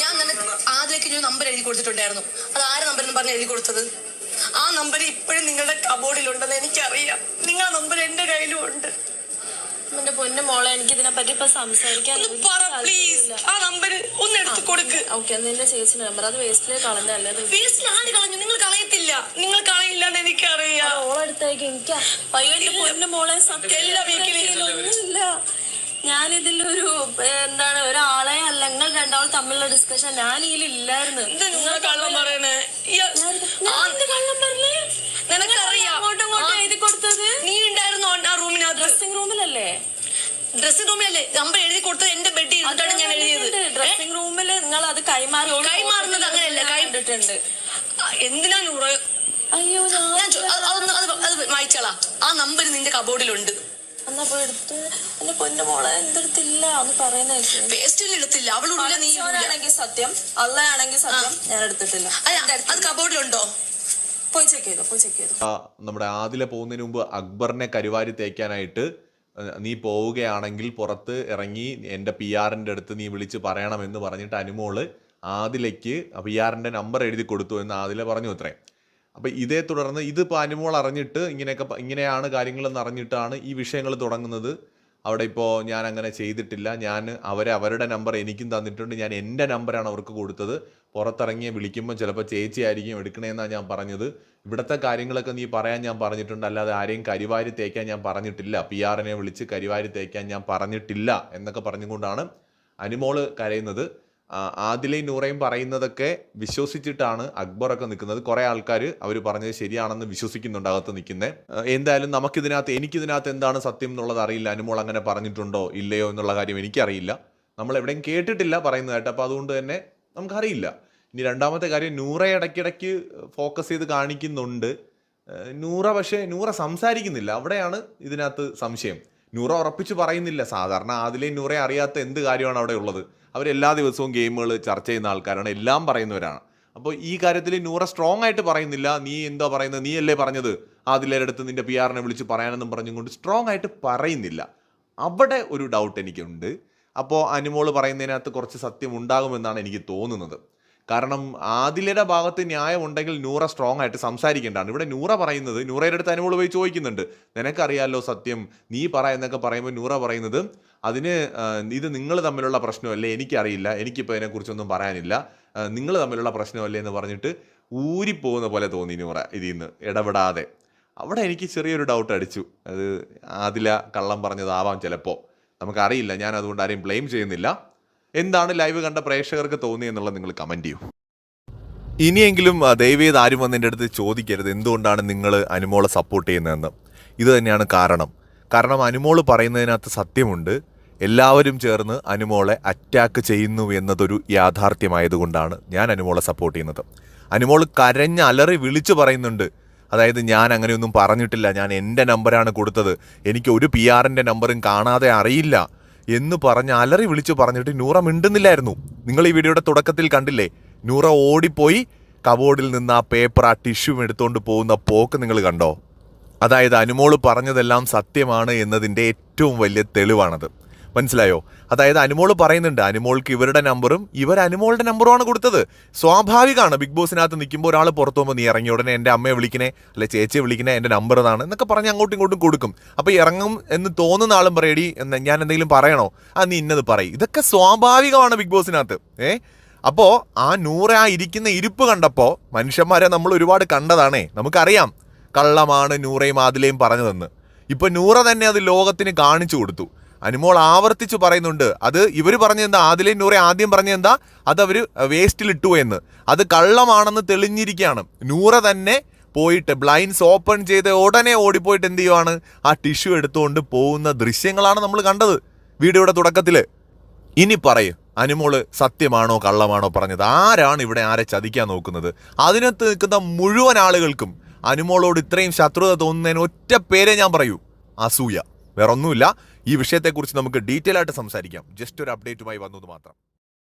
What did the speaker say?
ഞാൻ തന്നെ ആദ്യമൊക്കെ ഒരു നമ്പർ എഴുതി കൊടുത്തിട്ടുണ്ടായിരുന്നു അത് ആരെ നമ്പർ എന്ന് പറഞ്ഞ് എഴുതി കൊടുത്തത് ആ നമ്പർ ഇപ്പോഴും നിങ്ങളുടെ കബോർഡിലുണ്ടെന്ന് എനിക്കറിയാം നിങ്ങൾ നമ്പർ എന്റെ കയ്യിലും ഉണ്ട് എന്റെ പൊന്നു മോളെ എനിക്ക് ഇതിനെ പറ്റി ഇപ്പൊ സംസാരിക്കാൻ ആ നമ്പർ ഒന്ന് എടുത്ത് കൊടുക്ക് ഓക്കെ നിന്റെ ചേച്ചിന്റെ നമ്പർ അത് വേസ്റ്റിലേ കളഞ്ഞ അല്ലത് വേസ്റ്റിൽ ആര് കളഞ്ഞു നിങ്ങൾ കളയത്തില്ല നിങ്ങൾ കളയില്ല എന്ന് എനിക്കറിയാം ഓളെടുത്തേക്ക് എനിക്ക് അയ്യോ എന്റെ പൊന്നു മോളെ സത്യം ഒന്നുമില്ല ഞാനിതിലൊരു ഒരു എന്താണ് ഒരാളെ അല്ല നിങ്ങൾ രണ്ടാളും തമ്മിലുള്ള ഡിസ്കഷൻ ഞാൻ ഇതിലില്ലായിരുന്നു ഇത് നിങ്ങൾ കള്ളം പറയണേ? ഈ- ആ, കള്ളം പറഞ്ഞേ? നിനക്കറിയാം. അങ്ങോട്ടും ഇങ്ങോട്ടും ആ, എഴുതി കൊടുത്തത്? നീ ഉണ്ടായിരുന്നു ആ റൂമിനകത്ത്. ഡ്രസ്സിംഗ് റൂമിലല്ലേ ഡ്രസ്സിംഗ് റൂമിലല്ലേ നമ്പർ എഴുതി കൊടുത്തത് എന്റെ ബെഡ് ഇരുന്നിട്ടാണ് ഞാൻ എഴുതിയത്. ഡ്രസ്സിംഗ് റൂമിൽ നിങ്ങൾ അത് കൈമാറി കൈമാറുന്നത് അങ്ങനെയല്ല, കണ്ടിട്ടുണ്ട്. എന്തിനാ നൂറ്? അയ്യോ ഞാൻ അത് അത് ആ നമ്പർ നിന്റെ കബോർഡിലുണ്ട് എന്നാ പോയി എടുത്ത്? എന്റെ പൊന്നു മോളെ എന്തെടുത്തില്ല? എന്ന് പറയുന്ന പേസ്റ്റിൽ എടുത്തില്ല. നീ. ആണെങ്കിൽ സത്യം അള്ളയാണെങ്കിൽ സത്യം ഞാൻ എടുത്തിട്ടില്ല. അത് കബോർഡിലുണ്ടോ പോയി ചെക്ക് ചെയ്തോ പോയി ചെക്ക് ചെയ്തോ. നമ്മുടെ ആദില പോകുന്നതിന് മുമ്പ് അക്ബറിനെ കരുവാരി തേക്കാനായിട്ട് നീ പോവുകയാണെങ്കിൽ പുറത്ത് ഇറങ്ങി എന്റെ പി ആറിന്റെ അടുത്ത് നീ വിളിച്ച് പറയണമെന്ന് പറഞ്ഞിട്ട് അനുമോൾ ആദിലയ്ക്ക് പി ആറിന്റെ നമ്പർ എഴുതി കൊടുത്തു എന്ന് ആദില പറഞ്ഞു അത്രേ. അപ്പം ഇതേ തുടർന്ന് ഇത് അനുമോൾ അറിഞ്ഞിട്ട് ഇങ്ങനെയൊക്കെ ഇങ്ങനെയാണ് കാര്യങ്ങളെന്ന് അറിഞ്ഞിട്ടാണ് ഈ വിഷയങ്ങൾ തുടങ്ങുന്നത്. അവിടെ ഇപ്പോൾ ഞാൻ അങ്ങനെ ചെയ്തിട്ടില്ല. ഞാൻ അവരെ അവരുടെ നമ്പർ എനിക്കും തന്നിട്ടുണ്ട്. ഞാൻ എന്റെ നമ്പറാണ് അവർക്ക് കൊടുത്തത്. പുറത്തിറങ്ങിയ വിളിക്കുമ്പോൾ ചിലപ്പോൾ ചേച്ചി ആയിരിക്കും എടുക്കണേന്നാണ് ഞാൻ പറഞ്ഞത്. ഇവിടുത്തെ കാര്യങ്ങളൊക്കെ നീ പറയാൻ ഞാൻ പറഞ്ഞിട്ടുണ്ട്. അല്ലാതെ ആരെയും കരിവാരി തേക്കാൻ ഞാൻ പറഞ്ഞിട്ടില്ല. പി ആറിനെ വിളിച്ച് കരിവാരി തേക്കാൻ ഞാൻ പറഞ്ഞിട്ടില്ല എന്നൊക്കെ പറഞ്ഞുകൊണ്ടാണ് അനുമോൾ കരയുന്നത്. ആദിലയും നൂറയും പറയുന്നതൊക്കെ വിശ്വസിച്ചിട്ടാണ് അക്ബറൊക്കെ നിൽക്കുന്നത്. കുറേ ആൾക്കാർ അവർ പറഞ്ഞത് ശരിയാണെന്ന് വിശ്വസിക്കുന്നുണ്ട് അകത്ത് നിൽക്കുന്നത് എന്തായാലും നമുക്കിതിനകത്ത് എനിക്കിതിനകത്ത് എന്താണ് സത്യം എന്നുള്ളത് അറിയില്ല. അനുമോൾ അങ്ങനെ പറഞ്ഞിട്ടുണ്ടോ ഇല്ലയോ എന്നുള്ള കാര്യം എനിക്കറിയില്ല. നമ്മൾ എവിടെയും കേട്ടിട്ടില്ല പറയുന്നതായിട്ട് അപ്പോൾ അതുകൊണ്ട് തന്നെ നമുക്കറിയില്ല. ഇനി രണ്ടാമത്തെ കാര്യം നൂറ ഇടയ്ക്കിടയ്ക്ക് ഫോക്കസ് ചെയ്ത് കാണിക്കുന്നുണ്ട്. നൂറ പക്ഷേ നൂറ സംസാരിക്കുന്നില്ല. അവിടെയാണ് ഇതിനകത്ത് സംശയം. നൂറ ഉറപ്പിച്ച് പറയുന്നില്ല. സാധാരണ ആദിലെ നൂറെ അറിയാത്ത എന്ത് കാര്യമാണ് അവിടെ ഉള്ളത്? അവരെല്ലാ ദിവസവും ഗെയിമുകൾ ചർച്ച ചെയ്യുന്ന ആൾക്കാരാണ്. എല്ലാം പറയുന്നവരാണ്. അപ്പോൾ ഈ കാര്യത്തിൽ നൂറ സ്ട്രോങ് ആയിട്ട് പറയുന്നില്ല. നീ എന്താ പറയുന്നത്? നീ അല്ലേ പറഞ്ഞത്? ആദിലയുടെ അടുത്ത് നിന്റെ പി ആറിനെ വിളിച്ച് പറയാനെന്നും പറഞ്ഞുകൊണ്ട് സ്ട്രോങ് ആയിട്ട് പറയുന്നില്ല. അവിടെ ഒരു ഡൗട്ട് എനിക്കുണ്ട്. അപ്പോൾ അനുമോൾ പറയുന്നതിനകത്ത് കുറച്ച് സത്യം ഉണ്ടാകുമെന്നാണ് എനിക്ക് തോന്നുന്നത്. കാരണം ആദിലയുടെ ഭാഗത്ത് ന്യായം ഉണ്ടെങ്കിൽ നൂറ സ്ട്രോങ് ആയിട്ട് സംസാരിക്കേണ്ടതാണ്. ഇവിടെ നൂറ പറയുന്നത് നൂറയുടെ അടുത്ത് അനുമോൾ പോയി ചോദിക്കുന്നുണ്ട്. നിനക്കറിയാലോ സത്യം? നീ പറ എന്നൊക്കെ പറയുമ്പോൾ നൂറ പറയുന്നത് അതിന് ഇത് നിങ്ങൾ തമ്മിലുള്ള പ്രശ്നമല്ലേ? എനിക്കറിയില്ല. എനിക്കിപ്പോൾ അതിനെക്കുറിച്ചൊന്നും പറയാനില്ല. നിങ്ങൾ തമ്മിലുള്ള പ്രശ്നമല്ലേ എന്ന് പറഞ്ഞിട്ട് ഊരിപ്പോകുന്ന പോലെ തോന്നി നൂറ ഇതിൽ നിന്ന് ഇടപെടാതെ. അവിടെ എനിക്ക് ചെറിയൊരു ഡൗട്ട് അടിച്ചു. അത് ആദില കള്ളം പറഞ്ഞതാവാം ചിലപ്പോൾ നമുക്കറിയില്ല. ഞാൻ അതുകൊണ്ട് ആരെയും ബ്ലെയിം ചെയ്യുന്നില്ല. എന്താണ് ലൈവ് കണ്ട പ്രേക്ഷകർക്ക് തോന്നിയെന്നുള്ളത് നിങ്ങൾ കമന്റ് ചെയ്യൂ. ഇനിയെങ്കിലും ദയവേത് ആരും വന്ന് എന്റെ അടുത്ത് ചോദിക്കരുത് എന്തുകൊണ്ടാണ് നിങ്ങൾ അനുമോളെ സപ്പോർട്ട് ചെയ്യുന്നതെന്ന്. ഇത് തന്നെയാണ് കാരണം. കാരണം അനുമോൾ പറയുന്നതിനകത്ത് സത്യമുണ്ട്. എല്ലാവരും ചേർന്ന് അനുമോളെ അറ്റാക്ക് ചെയ്യുന്നു എന്നതൊരു യാഥാർത്ഥ്യമായതുകൊണ്ടാണ് ഞാൻ അനുമോളെ സപ്പോർട്ട് ചെയ്യുന്നത്. അനുമോൾ കരഞ്ഞ് അലറി വിളിച്ചു പറയുന്നുണ്ട്. അതായത് ഞാൻ അങ്ങനെയൊന്നും പറഞ്ഞിട്ടില്ല. ഞാൻ എന്റെ നമ്പറാണ് കൊടുത്തത്. എനിക്ക് ഒരു പി ആറിന്റെ നമ്പറും കാണാതെ അറിയില്ല. എന്ന് പറഞ്ഞ് അലറി വിളിച്ചു പറഞ്ഞിട്ട് നൂറ മിണ്ടുന്നില്ലായിരുന്നു. നിങ്ങൾ ഈ വീഡിയോയുടെ തുടക്കത്തിൽ കണ്ടില്ലേ? നൂറ ഓടിപ്പോയി. കബോർഡിൽ നിന്ന് ആ പേപ്പർ ആ ടിഷ്യൂ എടുത്തുകൊണ്ട് പോകുന്ന പോക്ക് നിങ്ങൾ കണ്ടോ? അതായത് അനുമോൾ പറഞ്ഞതെല്ലാം സത്യമാണ് എന്നതിന്റെ ഏറ്റവും വലിയ തെളിവാണത്. മനസ്സിലായോ? അതായത് അനുമോൾ പറയുന്നുണ്ട് അനുമോൾക്ക് ഇവരുടെ നമ്പറും ഇവർ അനുമോളുടെ നമ്പറുമാണ് കൊടുത്തത്. സ്വാഭാവികമാണ് ബിഗ് ബോസിനകത്ത് നിൽക്കുമ്പോൾ ഒരാൾ പുറത്തു പോകുമ്പോൾ നീ ഇറങ്ങിയ ഉടനെ എന്റെ അമ്മയെ വിളിക്കണേ അല്ലെ ചേച്ചിയെ വിളിക്കണേ എന്റെ നമ്പർ ഇതാണ് എന്നൊക്കെ പറഞ്ഞ് അങ്ങോട്ടും ഇങ്ങോട്ടും കൊടുക്കും. അപ്പോൾ ഇറങ്ങും എന്ന് തോന്നുന്ന ആളും പറയടി എന്ന് ഞാൻ എന്തെങ്കിലും പറയണോ? ആ നീ ഇന്നത് പറയും. ഇതൊക്കെ സ്വാഭാവികമാണ് ബിഗ് ബോസിനകത്ത്. ഏ? അപ്പോൾ ആ നൂറ് ആ ഇരിക്കുന്ന ഇരിപ്പ് കണ്ടപ്പോൾ മനുഷ്യന്മാരെ നമ്മൾ ഒരുപാട് കണ്ടതാണേ. നമുക്കറിയാം കള്ളമാണ് നൂറയും ആദിലയും പറഞ്ഞതെന്ന്. ഇപ്പം നൂറ തന്നെ അത് ലോകത്തിന് കാണിച്ചു കൊടുത്തു. അനുമോൾ ആവർത്തിച്ച് പറയുന്നുണ്ട്. അത് ഇവർ പറഞ്ഞെന്താ ആദിലയും നൂറെ ആദ്യം പറഞ്ഞെന്താ അത് അവർ വേസ്റ്റിൽ എന്ന്. അത് കള്ളമാണെന്ന് തെളിഞ്ഞിരിക്കുകയാണ്. നൂറ തന്നെ പോയിട്ട് ബ്ലൈൻസ് ഓപ്പൺ ചെയ്ത് ഉടനെ ഓടിപ്പോയിട്ട് എന്ത് ചെയ്യുവാണ്? ആ ടിഷ്യൂ എടുത്തുകൊണ്ട് പോകുന്ന ദൃശ്യങ്ങളാണ് നമ്മൾ കണ്ടത് വീഡിയോയുടെ തുടക്കത്തിൽ ഇനി പറയും അനുമോൾ സത്യമാണോ കള്ളമാണോ പറഞ്ഞത്? ആരാണ് ഇവിടെ ആരെ ചതിക്കാൻ നോക്കുന്നത്? അതിനകത്ത് നിൽക്കുന്ന മുഴുവൻ ആളുകൾക്കും അനുമോളോട് ഇത്രയും ശത്രുത തോന്നുന്നതിന് ഒറ്റ പേരെ ഞാൻ പറയൂ. അസൂയ. വേറൊന്നുമില്ല. ഈ വിഷയത്തെക്കുറിച്ച് നമുക്ക് ഡീറ്റെയിൽ ആയിട്ട് സംസാരിക്കാം. ജസ്റ്റ് ഒരു അപ്ഡേറ്റുമായി വന്നത് മാത്രം.